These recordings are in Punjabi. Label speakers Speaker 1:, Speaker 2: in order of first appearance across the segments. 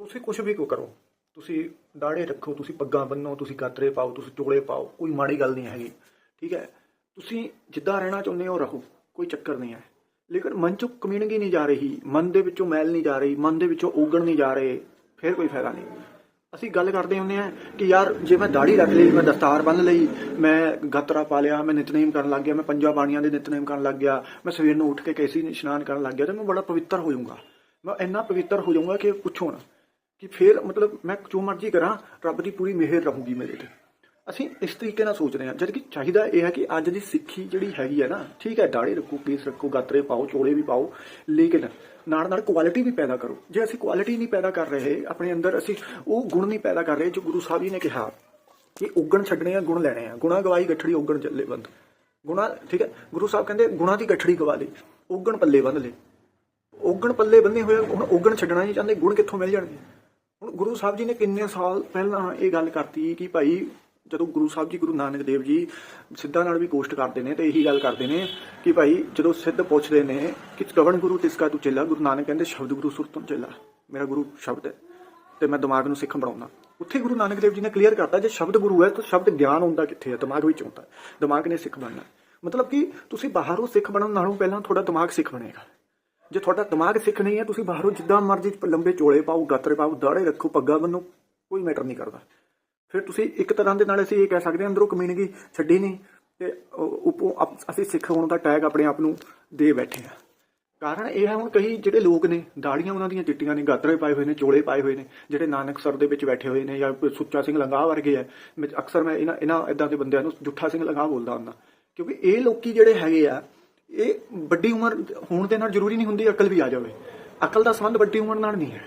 Speaker 1: ਤੁਸੀਂ ਕੁਝ ਵੀ ਕੋ ਕਰੋ। ਤੁਸੀਂ ਦਾੜੇ ਰੱਖੋ, ਤੁਸੀਂ ਪੱਗਾਂ ਬੰਨੋ, ਤੁਸੀਂ ਗਾਤਰੇ ਪਾਓ, ਤੁਸੀਂ ਚੋਲੇ ਪਾਓ, ਕੋਈ ਮਾੜੀ ਗੱਲ ਨਹੀਂ ਹੈਗੀ। ਠੀਕ ਹੈ? ਤੁਸੀਂ ਜਿੱਦਾਂ ਰਹਿਣਾ ਚਾਹੁੰਦੇ ਹੋ, ਰਹੋ। ਕੋਈ ਚੱਕਰ ਨਹੀਂ ਹੈ। ਲੇਕਿਨ ਮਨ ਚੋਂ ਕਮਿਊਨਿਟੀ ਨਹੀਂ ਜਾ ਰਹੀ, ਮਨ ਦੇ ਵਿੱਚੋਂ ਮੈਲ ਨਹੀਂ ਜਾ ਰਹੀ, ਮਨ ਦੇ ਵਿੱਚੋਂ ਉਗਣ ਨਹੀਂ ਜਾ ਰਹੇ, ਫਿਰ ਕੋਈ ਫਾਇਦਾ ਨਹੀਂ। ਅਸੀਂ ਗੱਲ ਕਰਦੇ ਹੁੰਦੇ ਆ ਕਿ ਯਾਰ, ਜੇ ਮੈਂ ਦਾੜੀ ਰੱਖ ਲਈ, ਮੈਂ ਦਸਤਾਰ ਬੰਨ ਲਈ, ਮੈਂ ਗਤਰਾ ਪਾ ਲਿਆ, ਮੈਂ ਨਿਤਨੇਮ ਕਰਨ ਲੱਗ ਗਿਆ, ਮੈਂ ਪੰਜਾਂ ਬਾਣੀਆਂ ਦੇ ਨਿਤਨੇਮ ਕਰਨ ਲੱਗ ਗਿਆ, ਮੈਂ ਸਵੇਰ ਨੂੰ ਉੱਠ ਕੇ ਕੈਸੀ ਇਸ਼ਨਾਨ ਕਰਨ ਲੱਗ ਗਿਆ, ਤੇ ਮੈਂ ਬੜਾ ਪਵਿੱਤਰ ਹੋ ਜਾਊਂਗਾ। ਮੈਂ ਇੰਨਾ ਪਵਿੱਤਰ ਹੋ ਜਾਊਂਗਾ ਕਿ ਪੁੱਛੋ ਨਾ। ਕਿ ਫਿਰ ਮਤਲਬ ਮੈਂ ਜੋ ਮਰਜ਼ੀ ਕਰਾਂ, ਰੱਬ ਦੀ ਪੂਰੀ ਮਿਹਰ ਰਹੂਗੀ ਮੇਰੇ ਤੇ। ਅਸੀਂ ਇਸ ਤਰੀਕੇ ਨਾਲ ਸੋਚ ਰਹੇ ਹਾਂ। ਜਦ ਕਿ ਚਾਹੀਦਾ ਇਹ ਹੈ ਕਿ ਅੱਜ ਦੀ ਸਿੱਖੀ ਜਿਹੜੀ ਹੈਗੀ ਹੈ ਨਾ, ਠੀਕ ਹੈ ਦਾੜੀ ਰੱਖੋ ਕੇਸ ਰੱਖੋ, ਗਾਤਰੇ ਪਾਓ, ਚੋਲੇ ਵੀ ਪਾਓ, ਲੇਕਿਨ ਨਾਲ ਨਾਲ ਕੁਆਲਿਟੀ ਵੀ ਪੈਦਾ ਕਰੋ। ਜੇ ਅਸੀਂ ਕੁਆਲਿਟੀ ਨਹੀਂ ਪੈਦਾ ਕਰ ਰਹੇ, ਆਪਣੇ ਅੰਦਰ ਅਸੀਂ ਉਹ ਗੁਣ ਨਹੀਂ ਪੈਦਾ ਕਰ ਰਹੇ ਜੋ ਗੁਰੂ ਸਾਹਿਬ ਜੀ ਨੇ ਕਿਹਾ ਕਿ ਉਗਣ ਛੱਡਣੇ ਆ, ਗੁਣ ਲੈਣੇ ਆ। ਗੁਣਾ ਗਵਾਈ, ਗੱਠੜੀ ਉਗਣ ਚੱਲੇ ਬੰਦ ਗੁਣਾ, ਠੀਕ ਹੈ, ਗੁਰੂ ਸਾਹਿਬ ਕਹਿੰਦੇ, ਗੁਣਾ ਦੀ ਗੱਠੜੀ ਗਵਾ ਲਈ, ਉਗਣ ਪੱਲੇ ਬੰਨ ਲੈ ਉਗਣ ਪੱਲੇ ਬੰਨੇ ਹੋਏ ਹੁਣ ਉਗਣ ਛੱਡਣਾ ਨਹੀਂ ਚਾਹੁੰਦੇ, ਗੁਣ ਕਿੱਥੋਂ ਮਿਲ ਜਾਣਗੇ? ਹੁਣ ਗੁਰੂ ਸਾਹਿਬ ਜੀ ਨੇ ਕਿੰਨੇ ਸਾਲ ਪਹਿਲਾਂ ਇਹ ਗੱਲ ਕਰਤੀ ਕਿ ਭਾਈ ਜਦੋਂ ਗੁਰੂ ਸਾਹਿਬ ਜੀ, ਗੁਰੂ ਨਾਨਕ ਦੇਵ ਜੀ ਸਿੱਧਾਂ ਨਾਲ ਵੀ ਕੋਸ਼ਟ ਕਰਦੇ ਨੇ ਤੇ ਇਹੀ ਗੱਲ ਕਰਦੇ ਨੇ ਕਿ ਭਾਈ ਜਦੋਂ ਸਿੱਧ ਪੁੱਛਦੇ ਨੇ ਕਿ ਕਵਣ ਗੁਰੂ ਤਿਸਕਾ ਤੂੰ ਚੱਲਾ? ਗੁਰੂ ਨਾਨਕ ਕਹਿੰਦੇ ਸ਼ਬਦ ਗੁਰੂ ਸੁਰਤੋਂ ਚੱਲਾ। ਮੇਰਾ ਗੁਰੂ ਸ਼ਬਦ ਹੈ ਤੇ ਮੈਂ ਦਿਮਾਗ ਨੂੰ ਸਿੱਖ ਬਣਾਉਣਾ ਉੱਥੇ ਗੁਰੂ ਨਾਨਕ ਦੇਵ ਜੀ ਨੇ ਕਲੀਅਰ ਕਰਤਾ ਜੇ ਸ਼ਬਦ ਗੁਰੂ ਹੈ ਤਾਂ ਸ਼ਬਦ ਗਿਆਨ ਹੁੰਦਾ ਕਿੱਥੇ ਹੈ? ਦਿਮਾਗ ਵਿੱਚ ਹੁੰਦਾ। ਦਿਮਾਗ ਨੇ ਸਿੱਖ ਬਣਨਾ। ਮਤਲਬ ਕਿ ਤੁਸੀਂ ਬਾਹਰੋਂ ਸਿੱਖ ਬਣਨ ਨਾਲੋਂ ਪਹਿਲਾਂ ਤੁਹਾਡਾ ਦਿਮਾਗ ਸਿੱਖ ਬਣੇਗਾ। ਜੇ ਤੁਹਾਡਾ ਦਿਮਾਗ ਸਿੱਖ ਨਹੀਂ ਹੈ, ਤੁਸੀਂ ਬਾਹਰੋਂ ਜਿੱਦਾਂ ਮਰਜ਼ੀ ਲੰਬੇ ਚੋਲੇ ਪਾਓ, ਗਾਤਰੇ ਪਾਓ ਦਾੜੇ ਰੱਖੋ, ਪੱਗਾ ਬੰਨੋ, ਕੋਈ ਮੈਟਰ ਨਹੀਂ ਕਰਦਾ। ਫਿਰ ਤੁਸੀਂ ਇੱਕ ਤਰ੍ਹਾਂ ਦੇ ਨਾਲ ਅਸੀਂ ਇਹ ਕਹਿ ਸਕਦੇ ਹਾਂ, ਅੰਦਰੋਂ ਕਮਿਊਨਿਟੀ ਛੱਡੀ ਨਹੀਂ ਤੇ ਉਹ- ਉੱਪਰੋਂ ਅਸੀਂ ਸਿੱਖ ਹੋਣ ਦਾ ਟੈਗ ਆਪਣੇ ਆਪ ਨੂੰ ਦੇ ਬੈਠੇ ਆ ਕਾਰਨ ਇਹ ਹੈ ਹੁਣ ਕਈ ਜਿਹੜੇ ਲੋਕ ਨੇ ਦਾੜੀਆਂ ਉਹਨਾਂ ਦੀਆਂ ਚਿੱਟੀਆਂ ਨੇ, ਗਾਤਰੇ ਪਾਏ ਹੋਏ ਨੇ, ਚੋਲੇ ਪਾਏ ਹੋਏ ਨੇ, ਜਿਹੜੇ ਨਾਨਕ ਸਰ ਦੇ ਵਿੱਚ ਬੈਠੇ ਹੋਏ ਨੇ ਜਾਂ ਸੁੱਚਾ ਸਿੰਘ ਲੰਗਾ ਵਰਗੇ ਆ ਮੈਂ ਅਕਸਰ ਮੈਂ ਇਹਨਾਂ ਇਹਨਾਂ ਇਦਾਂ ਦੇ ਬੰਦਿਆਂ ਨੂੰ ਜੁੱਠਾ ਸਿੰਘ ਲੰਗਾਹ ਬੋਲਦਾ ਹੁੰਦਾ। ਕਿਉਂਕਿ ਇਹ ਲੋਕੀ ਜਿਹੜੇ ਹੈਗੇ ਆ ਇਹ ਵੱਡੀ ਉਮਰ ਹੋਣ ਦੇ ਨਾਲ ਜ਼ਰੂਰੀ ਨਹੀਂ ਹੁੰਦੀ ਅਕਲ ਵੀ ਆ ਜਾਵੇ। ਅਕਲ ਦਾ ਸੰਬੰਧ ਵੱਡੀ ਉਮਰ ਨਾਲ ਨਹੀਂ ਹੈ।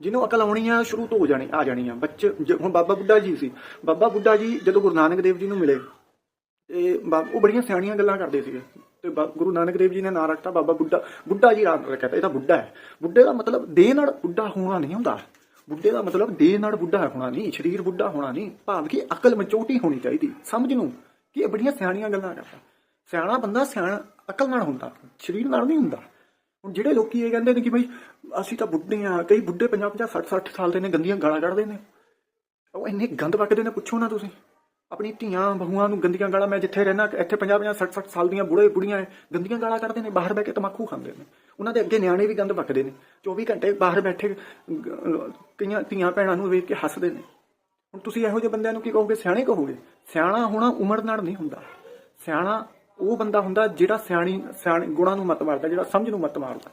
Speaker 1: ਜਿਹਨੂੰ ਅਕਲ ਆਉਣੀ ਆ, ਸ਼ੁਰੂ ਤੋਂ ਹੋ ਜਾਣੀ, ਆ ਜਾਣੀ ਆ। ਬੱਚੇ ਹੁਣ ਬਾਬਾ ਬੁੱਢਾ ਜੀ ਸੀ। ਬਾਬਾ ਬੁੱਢਾ ਜੀ ਜਦੋਂ ਗੁਰੂ ਨਾਨਕ ਦੇਵ ਜੀ ਨੂੰ ਮਿਲੇ, ਤੇ ਬਾ- ਉਹ ਬੜੀਆਂ ਸਿਆਣੀਆਂ ਗੱਲਾਂ ਕਰਦੇ ਸੀਗੇ। ਤੇ ਬਾ- ਗੁਰੂ ਨਾਨਕ ਦੇਵ ਜੀ ਨੇ ਨਾਂ ਰੱਖਤਾ ਬਾਬਾ ਬੁੱਢਾ ਬੁੱਢਾ ਜੀ ਨਾਮ ਰੱਖਿਆ ਤਾਂ ਇਹ ਤਾਂ ਬੁੱਢਾ ਹੈ। ਬੁੱਢੇ ਦਾ ਮਤਲਬ ਦੇਹ ਨਾਲ ਬੁੱਢਾ ਹੋਣਾ ਨਹੀਂ ਹੁੰਦਾ। ਬੁੱਢੇ ਦਾ ਮਤਲਬ ਦੇਹ ਨਾਲ ਬੁੱਢਾ ਹੋਣਾ ਨਹੀਂ, ਸਰੀਰ ਬੁੱਢਾ ਹੋਣਾ ਨਹੀਂ। ਭਾਵ ਕਿ ਅਕਲ ਮਚੋਟੀ ਹੋਣੀ ਚਾਹੀਦੀ। ਸਮਝ ਨੂੰ ਕਿ ਇਹ ਬੜੀਆਂ ਸਿਆਣੀਆਂ ਗੱਲਾਂ ਕਰਦਾ। ਸਿਆਣਾ ਬੰਦਾ ਸਿਆਣਾ, ਅਕਲ ਨਾਲ ਹੁੰਦਾ, ਸਰੀਰ ਨਾਲ ਨਹੀਂ ਹੁੰਦਾ। ਹੁਣ ਜਿਹੜੇ ਲੋਕੀ ਇਹ ਕਹਿੰਦੇ ਨੇ ਕਿ ਬਈ ਅਸੀਂ ਤਾਂ ਬੁੱਢੇ ਆ, ਕਈ ਬੁੱਢੇ 50 50 60 60 ਸਾਲ ਦੇ ਨੇ, ਗੰਦੀਆਂ ਗਾਲਾਂ ਕੱਢਦੇ ਨੇ। ਉਹ ਇੰਨੇ ਗੰਦ ਵਗਦੇ ਨੇ, ਪੁੱਛੋ ਨਾ ਤੁਸੀਂ। ਆਪਣੀ ਧੀਆਂ, ਬਹੂਆਂ ਨੂੰ ਗੰਦੀਆਂ ਗਾਲਾਂ, ਮੈਂ ਜਿੱਥੇ ਰਹਿਣਾ ਇੱਥੇ 50 50 60 60 ਸਾਲ ਦੀਆਂ ਬੁੜੇ ਬੁੜੀਆਂ ਐ, ਗੰਦੀਆਂ ਗਾਲਾਂ ਕੱਢਦੇ ਨੇ, ਬਾਹਰ ਬੈ ਕੇ ਤਮਾਕੂ ਖਾਂਦੇ ਨੇ। ਉਹਨਾਂ ਦੇ ਅੱਗੇ ਨਿਆਣੇ ਵੀ ਗੰਦ ਵਗਦੇ ਨੇ। 24 ਘੰਟੇ ਬਾਹਰ ਬੈਠੇ ਕਈਆਂ ਧੀਆਂ ਭੈਣਾਂ ਨੂੰ ਵੇਖ ਕੇ ਹੱਸਦੇ ਨੇ। ਹੁਣ ਤੁਸੀਂ ਇਹੋ ਜਿਹੇ ਬੰਦਿਆਂ ਨੂੰ ਕੀ ਕਹੋਗੇ? ਸਿਆਣੇ ਕਹੋਗੇ? ਸਿਆਣਾ ਹੋਣਾ ਉਮਰ ਨਾਲ ਨਹੀਂ ਹੁੰਦਾ। ਸਿਆਣਾ ਉਹ ਬੰਦਾ ਹੁੰਦਾ ਜਿਹੜਾ ਸਿਆਣੀ, ਸਿਆਣੇ ਗੁਣਾਂ ਨੂੰ ਮਤ ਮਾਰਦਾ, ਜਿਹੜਾ ਸਮਝ ਨੂੰ ਮਤ ਮਾਰਦਾ।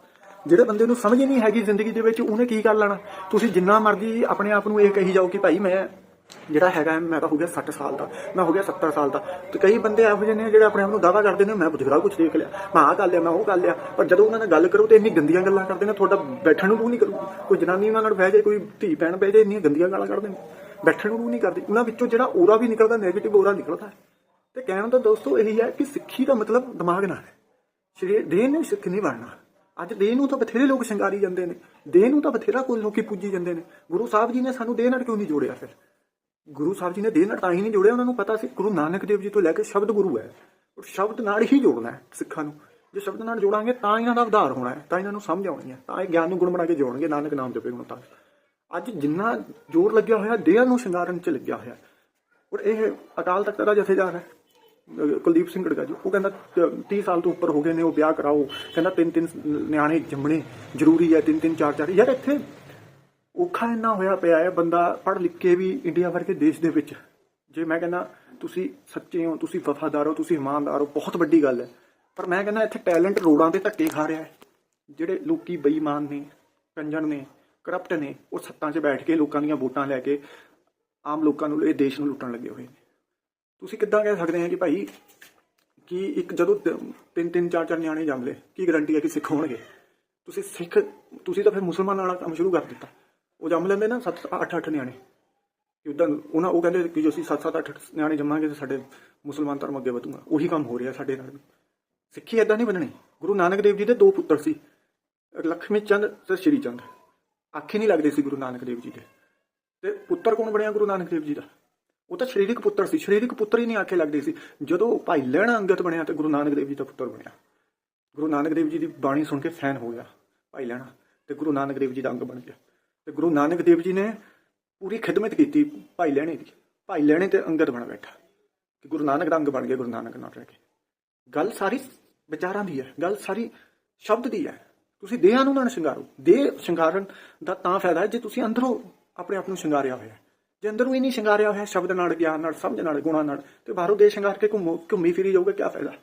Speaker 1: ਜਿਹੜੇ ਬੰਦੇ ਨੂੰ ਸਮਝ ਹੀ ਨਹੀਂ ਹੈਗੀ ਜ਼ਿੰਦਗੀ ਦੇ ਵਿੱਚ, ਉਹਨੇ ਕੀ ਕਰ ਲੈਣਾ? ਤੁਸੀਂ ਜਿੰਨਾ ਮਰਜ਼ੀ ਆਪਣੇ ਆਪ ਨੂੰ ਇਹ ਕਹੀ ਜਾਓ ਕਿ ਭਾਈ ਮੈਂ ਜਿਹੜਾ ਹੈਗਾ, ਮੈਂ ਤਾਂ ਹੋ ਗਿਆ 60 ਸਾਲ ਦਾ, ਮੈਂ ਹੋ ਗਿਆ 70 ਸਾਲ ਦਾ। ਤੇ ਕਈ ਬੰਦੇ ਇਹੋ ਜਿਹੇ ਨੇ ਜਿਹੜੇ ਆਪਣੇ ਆਪ ਨੂੰ ਦਾਵਾ ਕਰਦੇ ਨੇ, ਮੈਂ ਬਥੇਰਾ ਕੁਝ ਦੇਖ ਲਿਆ, ਮੈਂ ਆਹ ਕਰ ਲਿਆ, ਮੈਂ ਉਹ ਕਰ ਲਿਆ। ਪਰ ਜਦੋਂ ਉਹਨਾਂ ਨਾਲ ਗੱਲ ਕਰੋ ਤੇ ਇੰਨੀ ਗੰਦੀਆਂ ਗੱਲਾਂ ਕਰਦੇ ਨੇ, ਤੁਹਾਡਾ ਬੈਠਣ ਨੂੰ ਨਹੀਂ ਕਰੂ ਕੋਈ ਜਨਾਨੀ ਉਹਨਾਂ ਨਾਲ ਬਹਿ ਜਾਏ, ਕੋਈ ਧੀ ਭੈਣ ਬਹਿ ਜਾਏ, ਇੰਨੀਆਂ ਗੰਦੀਆਂ ਗੱਲਾਂ ਕਰਦੇ ਨੇ। ਬੈਠਣ ਨੂੰ ਨਹੀਂ ਕਰਦੀ। ਉਹਨਾਂ ਵਿੱਚੋਂ ਜਿਹੜਾ ਔਰਾ ਵੀ ਨਿਕਲਦਾ 네ਗੇਟਿਵ ਔਰਾ ਨਿਕਲਦਾ। ਤੇ ਕਹਿਣ ਦਾ ਦੋਸਤੋ ਇਹੀ ਹੈ ਕਿ ਸਿੱਖੀ ਦਾ ਮਤਲਬ ਦਿਮਾਗ ਨਾਲ ਹੈ। ਸਰੀਰ, ਦੇਹ ਨੇ ਸਿੱਖ ਨਹੀਂ ਬਣਨਾ। ਅੱਜ ਦੇਹ ਨੂੰ ਤਾਂ ਬਥੇਰੇ ਲੋਕ ਸ਼ਿੰਗਾਰੀ ਜਾਂਦੇ ਨੇ। ਦੇਹ ਨੂੰ ਤਾਂ ਬਥੇਰਾ ਕੋਈ ਲੋਕੀ ਪੂਜੀ ਜਾਂਦੇ ਨੇ। ਗੁਰੂ ਸਾਹਿਬ ਜੀ ਨੇ ਸਾਨੂੰ ਦੇਹ ਨਾਲ ਕਿਉਂ ਨਹੀਂ ਜੋੜਿਆ ਫਿਰ? ਗੁਰੂ ਸਾਹਿਬ ਜੀ ਨੇ ਦੇਹ ਨਾਲ ਤਾਂ ਹੀ ਨਹੀਂ ਜੋੜਿਆ, ਉਹਨਾਂ ਨੂੰ ਪਤਾ ਸੀ ਗੁਰੂ ਨਾਨਕ ਦੇਵ ਜੀ ਤੋਂ ਲੈ ਕੇ ਸ਼ਬਦ ਗੁਰੂ ਹੈ। ਉਹ ਸ਼ਬਦ ਨਾਲ ਹੀ ਜੋੜਨਾ ਹੈ ਸਿੱਖਾਂ ਨੂੰ। ਜੇ ਸ਼ਬਦ ਨਾਲ ਜੋੜਾਂਗੇ ਤਾਂ ਇਹਨਾਂ ਦਾ ਉਧਾਰ ਹੋਣਾ ਹੈ, ਤਾਂ ਇਹਨਾਂ ਨੂੰ ਸਮਝ ਆਉਣੀ ਹੈ, ਤਾਂ ਇਹ ਗਿਆਨ ਨੂੰ ਗੁਣ ਬਣਾ ਕੇ ਜੋੜਨਗੇ, ਨਾਨਕ ਨਾਮ ਜਪੇ ਗੁਣ ਤਾਂ ਅੱਜ ਜਿੰਨਾ ਜ਼ੋਰ ਲੱਗਿਆ ਹੋਇਆ, ਦੇਹ ਨੂੰ ਸ਼ਿੰਗਾਰਨ 'ਚ ਲੱਗਿਆ ਹੋਇਆ। ਔਰ ਇਹ ਅਕਾਲ ਤਖਤ ਦਾ ਜਥੇਦਾਰ ਹੈ। ਕੁਲਦੀਪ ਸਿੰਘ ਗੜਗਾ ਜੀ, ਉਹ ਕਹਿੰਦਾ ਤ- 30 ਸਾਲ ਤੋਂ ਉੱਪਰ ਹੋ ਗਏ ਨੇ, ਉਹ ਵਿਆਹ ਕਰਾਓ। ਕਹਿੰਦਾ, ਤਿੰਨ ਤਿੰਨ ਨਿਆਣੇ ਜੰਮਣੇ, ਜ਼ਰੂਰੀ ਹੈ, ਤਿੰਨ ਤਿੰਨ, ਚਾਰ ਚਾਰ। ਯਾਰ ਇੱਥੇ ਔਖਾ ਇੰਨਾ ਹੋਇਆ ਪਿਆ ਹੈ, ਬੰਦਾ ਪੜ੍ਹ ਲਿਖ ਕੇ ਵੀ ਇੰਡੀਆ ਵਰਗੇ ਦੇਸ਼ ਦੇ ਵਿੱਚ। ਜੇ ਮੈਂ ਕਹਿੰਦਾ, ਤੁਸੀਂ ਸੱਚੇ ਹੋ, ਤੁਸੀਂ ਵਫਾਦਾਰ ਹੋ, ਤੁਸੀਂ ਇਮਾਨਦਾਰ ਹੋ, ਬਹੁਤ ਵੱਡੀ ਗੱਲ ਹੈ। ਪਰ ਮੈਂ ਕਹਿੰਦਾ, ਇੱਥੇ ਟੈਲੈਂਟ ਰੋਡਾਂ ਤੇ ਧੱਕੇ ਖਾ ਰਿਹਾ ਹੈ। ਜਿਹੜੇ ਲੋਕੀ ਬੇਈਮਾਨ ਨੇ, ਕੰਜਣ ਨੇ, ਕਰਪਟ ਨੇ, ਉਹ ਸੱਤਾਂ 'ਚ ਬੈਠ ਕੇ ਲੋਕਾਂ ਦੀਆਂ ਵੋਟਾਂ ਲੈ ਕੇ ਆਮ ਲੋਕਾਂ ਨੂੰ, ਇਹ ਦੇਸ਼ ਨੂੰ ਲੁੱਟਣ ਲੱਗੇ ਹੋਏ ਨੇ। ਤੁਸੀਂ ਕਿੱਦਾਂ ਕਹਿ ਸਕਦੇ ਆ ਕਿ ਭਾਈ ਕਿ ਇੱਕ ਜਦੋਂ ਤ- ਤਿੰਨ ਤਿੰਨ, ਚਾਰ ਚਾਰ ਨਿਆਣੇ ਜੰਮ ਲਏ, ਕੀ ਗਾਰੰਟੀ ਹੈ ਕਿ ਸਿੱਖ ਹੋਣਗੇ? ਤੁਸੀਂ ਸਿੱਖ, ਤੁਸੀਂ ਤਾਂ ਫਿਰ ਮੁਸਲਮਾਨਾਂ ਵਾਲਾ ਕੰਮ ਸ਼ੁਰੂ ਕਰ ਦਿੱਤਾ। ਉਹ ਜੰਮ ਲੈਂਦੇ ਨਾ 7 8 8 ਨਿਆਣੇ। ਕਿ ਉਦਾਂ ਉਹਨਾਂ, ਉਹ ਕਹਿੰਦੇ ਕਿ ਜੋ ਅਸੀਂ 7 7 8 ਨਿਆਣੇ ਜੰਮਾਂਗੇ ਤਾਂ ਸਾਡੇ ਮੁਸਲਮਾਨ ਧਰਮ ਅੱਗੇ ਵਧੂਗਾ। ਉਹੀ ਕੰਮ ਹੋ ਰਿਹਾ ਸਾਡੇ ਨਾਲ। ਸਿੱਖੀ ਐਦਾਂ ਨਹੀਂ ਬਣਨੀ। ਗੁਰੂ ਨਾਨਕ ਦੇਵ ਜੀ ਦੇ ਦੋ ਪੁੱਤਰ ਸੀ। ਲక్ష్ਮੀ ਚੰਦ ਤੇ ਸ਼੍ਰੀ ਚੰਦ। ਅੱਖੇ ਨਹੀਂ ਲੱਗਦੇ ਸੀ ਗੁਰੂ ਨਾਨਕ ਦੇਵ ਜੀ ਦੇ। ਤੇ ਪੁੱਤਰ ਕੌਣ ਬਣਿਆ ਗੁਰੂ ਨਾਨਕ ਦੇਵ ਜੀ ਦਾ? ਉਹ ਤਾਂ ਸਰੀਰਕ ਪੁੱਤਰ ਸੀ, ਸਰੀਰਕ ਪੁੱਤਰ ਹੀ ਨਹੀਂ ਆਖੇ ਲੱਗਦੇ ਸੀ। ਜਦੋਂ ਭਾਈ ਲਹਿਣਾ ਅੰਗਦ ਬਣਿਆ ਤੇ ਗੁਰੂ ਨਾਨਕ ਦੇਵ ਜੀ ਦਾ ਪੁੱਤਰ ਬਣਿਆ। ਗੁਰੂ ਨਾਨਕ ਦੇਵ ਜੀ ਦੀ ਬਾਣੀ ਸੁਣ ਕੇ ਫੈਨ ਹੋ ਗਿਆ, ਭਾਈ ਲਹਿਣਾ, ਤੇ ਗੁਰੂ ਨਾਨਕ ਦੇਵ ਜੀ ਦਾ ਅੰਗ ਬਣ ਗਿਆ। ਤੇ ਗੁਰੂ ਨਾਨਕ ਦੇਵ ਜੀ ਨੇ ਪੂਰੀ ਖਿਦਮਤ ਕੀਤੀ ਭਾਈ ਲੈਣੇ ਦੀ। ਭਾਈ ਲੈਣੇ ਤੇ ਅੰਗਦ ਬਣ ਬੈਠਾ। ਕਿ ਗੁਰੂ ਨਾਨਕ ਦਾ ਅੰਗ ਬਣ ਗਿਆ ਗੁਰੂ ਨਾਨਕ ਨਾਲ ਰਹਿ ਕੇ। ਗੱਲ ਸਾਰੀ ਵਿਚਾਰਾਂ ਦੀ ਹੈ, ਗੱਲ ਸਾਰੀ ਸ਼ਬਦ ਦੀ ਹੈ। ਤੁਸੀਂ ਦੇਹਾਂ ਨੂੰ ਨਾ ਸ਼ਿੰਗਾਰੋ। ਦੇਹ ਸ਼ਿੰਗਾਰਨ ਦਾ ਤਾਂ ਫਾਇਦਾ ਹੈ ਜੇ ਤੁਸੀਂ ਅੰਦਰੋਂ ਆਪਣੇ ਆਪ ਨੂੰ ਸ਼ਿੰਗਾਰਿਆ ਹੋਇਆ ਹੈ। ਜੇ ਅੰਦਰੋਂ ਹੀ ਨਹੀਂ ਸ਼ਿੰਗਾਰਿਆ ਹੋਇਆ ਸ਼ਬਦ ਨਾਲ, ਗਿਆਨ ਨਾਲ, ਸਮਝ ਨਾਲ, ਗੁਣਾਂ ਨਾਲ, ਤੇ ਬਾਹਰੋਂ ਦੇਹ ਸ਼ਿੰਗਾਰ ਕੇ ਘੁੰਮੋ, ਘੁੰਮੀ ਫਿਰੀ ਜਾਊਗਾ ਕੀ ਫਾਇਦਾ?